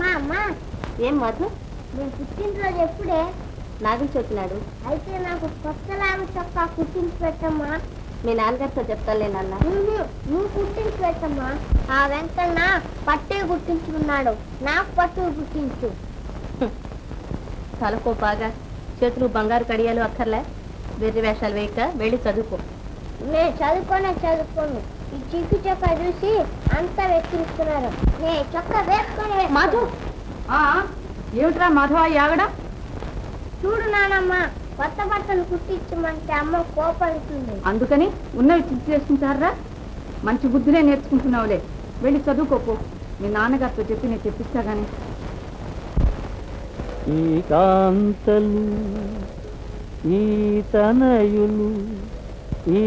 అమ్మా అమ్మా. ఏం మధు నేను పుట్టినరోజు ఎప్పుడే? నాగులు చెప్పినాడు. అయితే నాకు కొత్త లాగు చొక్కా కుట్టించి పెట్టమ్మా. మీ నాన్నగారితో చెప్తాలే నాన్న. నువ్వు నువ్వు కుట్టించి పెట్టమ్మా. ఆ వెంకన్న పట్టే కుట్టించుకున్నాడు నాకు పట్టు కుట్టించు తలకో బాగా. చేతులు బంగారు కడియాలు అక్కర్లే. వెర్రి వేషాలు వేయక వెళ్ళి చదువుకో. నేను చదువుకోనే చదువుకోను. ఈ చిక్కు చొక్కా చూసి అంతా వెక్కిరిస్తున్నారు. నే చొక్కా వేసుకొని వేసుకోను. మాధు ఏమిట్రా మాధవ యాగడ? చూడు నానమ్మ కొత్త బట్టలు కుట్టించమంటే అమ్మ కోపడుతుంది. అందుకని ఉన్నవి చేసుకుంటారా? మంచి బుద్ధినే నేర్చుకుంటున్నావులే. వెళ్ళి చదువుకోపో. మీ నాన్నగారితో చెప్పి నేను తెప్పిస్తా గానీ. ఈ కాంతలు ఈ తనయులు ఈ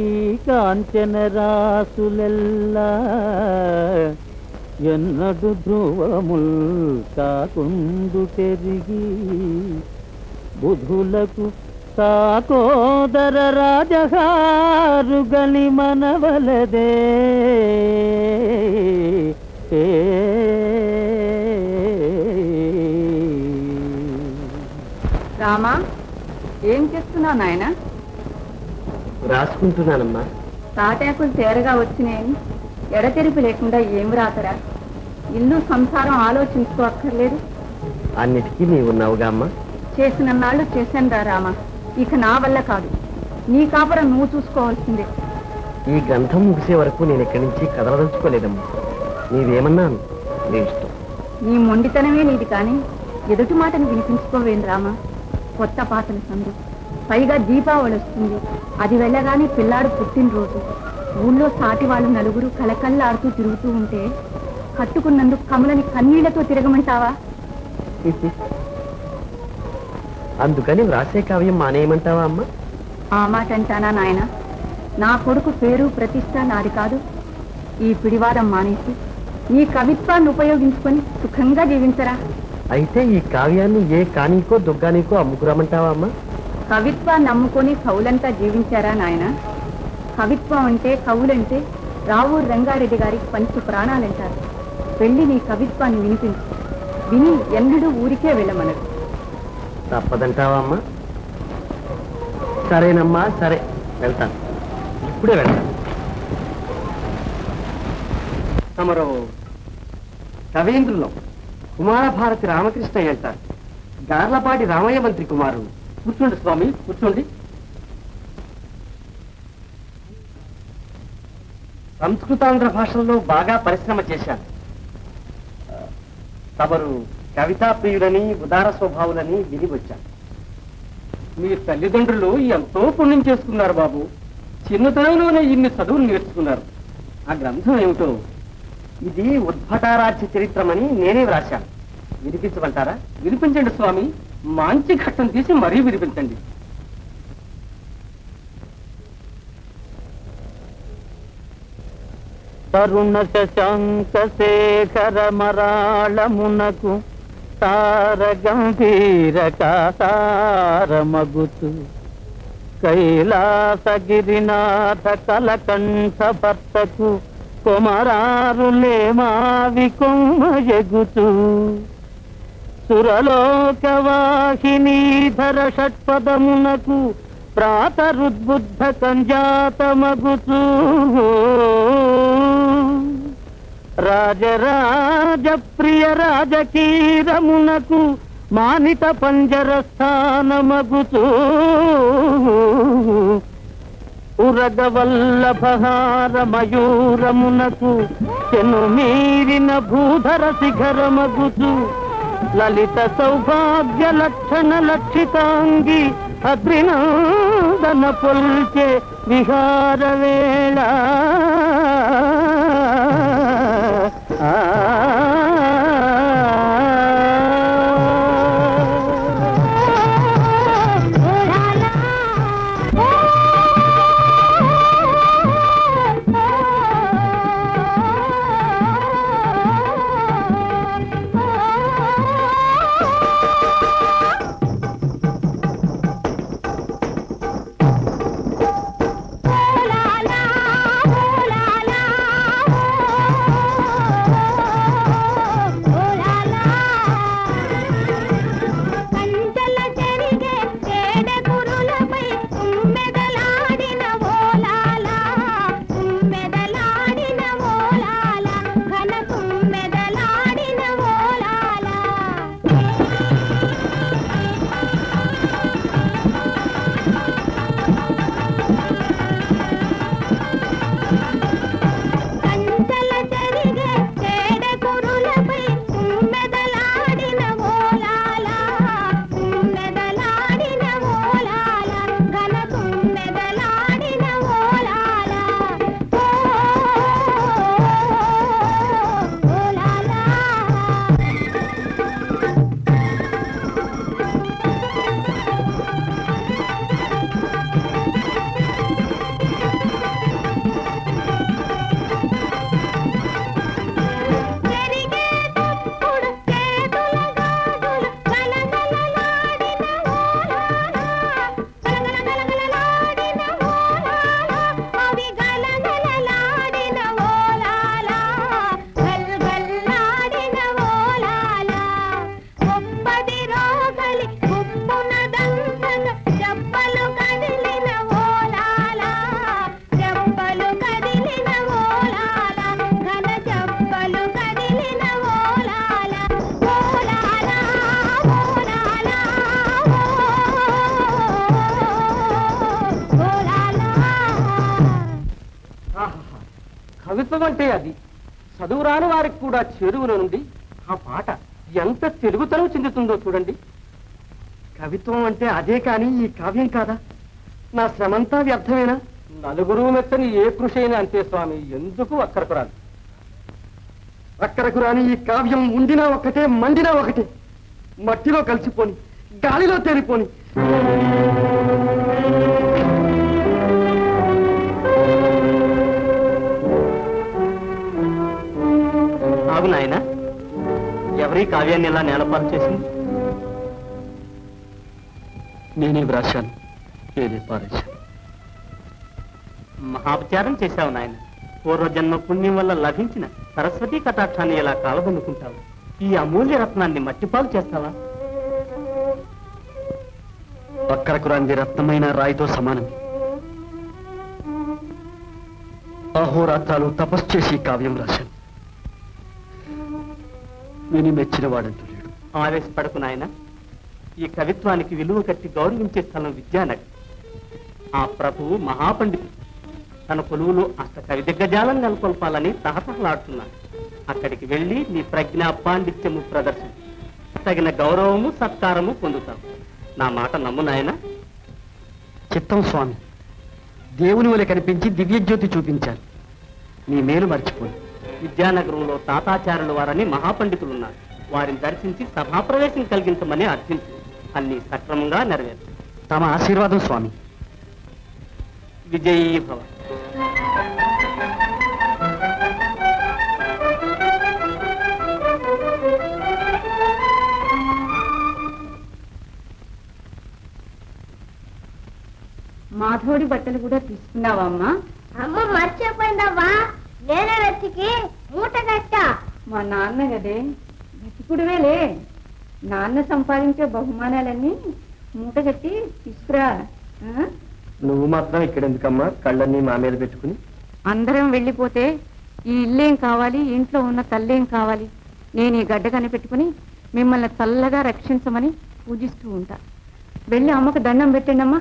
కాంచన రాసులెల్లా ఎన్నడు ధ్రువముల్ కాకుందు పెరిగి బుధులకు సాకోదర రాజహారు గని మనవలదే రామా ఏం చేస్తున్నావు నాయనా? రాసుకుంటున్నానమ్మా. తాటాకులు తేరగా వచ్చినాయని ఎడతెరిపి లేకుండా ఏం రాతరా ఇల్లు సంసారం ఆలోచించుకోక్కర్లేదు అన్నిటికీ నీవు ఉన్నావుగా అమ్మా. చేసిన నాళ్ళు చేశాను రామా. ఇక నా వల్ల కాదు. నీ కాపురం నువ్వు చూసుకోవాల్సిందే. ఈ గ్రంథం ముగిసే వరకు నేను ఇక్కడి నుంచి కదలదలుచుకోలేదమ్మా. నీవేమన్నాను? నీ ఇష్టం. నీ మొండితనమే నీది కానీ ఎదుటి మాటను వినిపించుకోవేం రామా. కొత్త పాటల సందు పైగా దీపావళి వస్తుంది. అది వెళ్ళగానే పిల్లాడు పుట్టినరోజు. ఊళ్ళో సాటి వాళ్ళు నలుగురు కలకల్లాడుతూ తిరుగుతూ ఉంటే కట్టుకున్నందుకు కమలని కన్నీళ్ళతో తిరగమంటావా? అందుకని వ్రాసే కావ్యం మానేయమంటావా అమ్మా? ఆ మాట అంటానా నాయన? నా కొడుకు పేరు ప్రతిష్ట నాది కాదు. ఈ పిడివాదం మానేసి నీ కవిత్వాన్ని ఉపయోగించుకొని సుఖంగా జీవించరా. అయితే ఈ కావ్యాన్ని ఏ కానీకో దుగ్గానికో అమ్ముకురమ్మంటావా అమ్మా? కవిత్వాన్ని నమ్ముకొని కవులంతా జీవించారా నాయన? కవిత్వం అంటే కవులంటే రావూరు రంగారెడ్డి గారికి పంచి ప్రాణాలంటారు. వెళ్ళి నీ కవిత్వాన్ని వినిపించు. విని ఎన్నడూ ఊరికే వెళ్ళమనడు తప్పదంటావా సరేనమ్మా సరే. వెళ్తాను. ఇప్పుడే వెళ్తాను. తమరు కవీంద్రులం కుమారభారతి రామకృష్ణ వెళ్తారు గార్లపాటి రామయ్య మంత్రి కుమారుడు కూర్చోండి స్వామి కూర్చోండి. సంస్కృతాంధ్ర భాషల్లో బాగా పరిశ్రమ చేశారు. తమరు కవితా ప్రియులని ఉదార స్వభావులని విని వచ్చారు. మీ తల్లిదండ్రులు ఎంతో పుణ్యం చేసుకున్నారు బాబు. చిన్నతనంలోనే ఇన్ని చదువులు నేర్చుకున్నారు. ఆ గ్రంథం ఏమిటో? ఇది ఉద్భటారాజ్య చరిత్రమని నేనే వ్రాశాను. వినిపించమంటారా? వినిపించండి స్వామి. మంచి ఘట్టం తీసి మరీ వినిపించండి తరుణ శశాంక శేఖర మరాళమునకు తార గంభీర కాసారమగుతు. కైలాసగిరినాథ కలకంఠ భర్తకు కొమరారులే మావి కొమ్మ ఎగుతూ. సురలోకవాహినీధర షట్పదమునకు ప్రాతరుద్బుద్ధ కంజాతమగుతూ రాజరాజ ప్రియ రాజకీరమునకు మానిత పంజర స్థానమగుతూ ఉరగవల్లభహార మయూరమునకు చెను మీరిన భూధర శిఖరమగుచు. లలిత సౌభాగ్య లక్షణ లక్షితాంగి అగ్రినందన పొల్చే విహార వేళ. కవిత్వం అంటే అది. చదువురాని వారికి కూడా చేరువలో నుండి ఆ పాట ఎంత తెలుగుతనం చెందుతుందో చూడండి. కవిత్వం అంటే అదే కాని ఈ కావ్యం కాదా? నా శ్రమంతా వ్యర్థమేనా? నలుగురు మెచ్చని ఏ కృషి అయినా అంతే స్వామి ఎందుకు అక్కరకు రాదు అక్కరకు రాని ఈ కావ్యం ఉండినా ఒకటే మండినా ఒకటే మట్టిలో కలిసిపోని గాలిలో తేలిపోని. ఆగు నాయన ఎవరి కావ్యాన్ని ఇలా నేలపాలు చేసింది? నేనే వ్రాశాను నేనే పారేశాను. మహాపచారం చేశావు నాయన. పూర్వజన్మ పుణ్యం వల్ల లభించిన సరస్వతీ కటాక్షాన్ని ఇలా కాలదన్నుకుంటావు ఈ అమూల్య రత్నాన్ని మట్టిపాలు చేస్తావా? అక్కరకు రాంది రత్నమైన రాయితో సమానం అహోరాత్రాలు తపస్సు చేసి కావ్యం రాశాను. విని మెచ్చిన వాడంటూ లేడు ఆవేశపడకు నాయన. ఈ కవిత్వానికి విలువ కట్టి గౌరవించే స్థలం విద్యానగర్. ఆ ప్రభువు మహాపండితుడు. తన కొలువులో అష్ట కవి దిగ్గజాలను నెలకొల్పాలని తహతహలాడుతున్నాడు. అక్కడికి వెళ్ళి నీ ప్రజ్ఞా పాండిత్యము ప్రదర్శన. తగిన గౌరవము సత్కారము పొందుతావు నా మాట నమ్ము నాయనా. చిత్తం స్వామి దేవుని వలె కనిపించి దివ్యజ్యోతి చూపించాను నీ మేలు మర్చిపోయి విద్యానగరంలో తాతాచార్యుల వారని మహాపండితులు ఉన్నారు వారిని దర్శించి సభాప్రవేశం కలిగించమని అర్థించు అన్ని సక్రమంగా నెరవేరు తమ ఆశీర్వాదం స్వామి. విజయీ భవ మాధవుడి బట్టలు కూడా తీసుకున్నావా అమ్మా? అమ్మ మర్చిపోయిందవ్వా నేనే వెతికి మూట కట్టా. మా నాన్న కదే వెతుకుడువేలే. నాన్న సంపాదించే బహుమానాలన్నీ మూట కట్టి తీసుకురా? నువ్వు మాత్రం ఇక్కడ ఎందుకమ్మా కళ్ళన్నీ మా మీద పెట్టుకుని. అందరం వెళ్ళిపోతే ఈ ఇల్లేం కావాలి ఇంట్లో ఉన్న తల్లేం కావాలి? నేను ఈ గడ్డ కనిపెట్టుకుని మిమ్మల్ని చల్లగా రక్షించమని పూజిస్తూ ఉంటా. వెళ్ళి అమ్మకు దండం పెట్టండి అమ్మా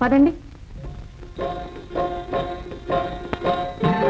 పదండి.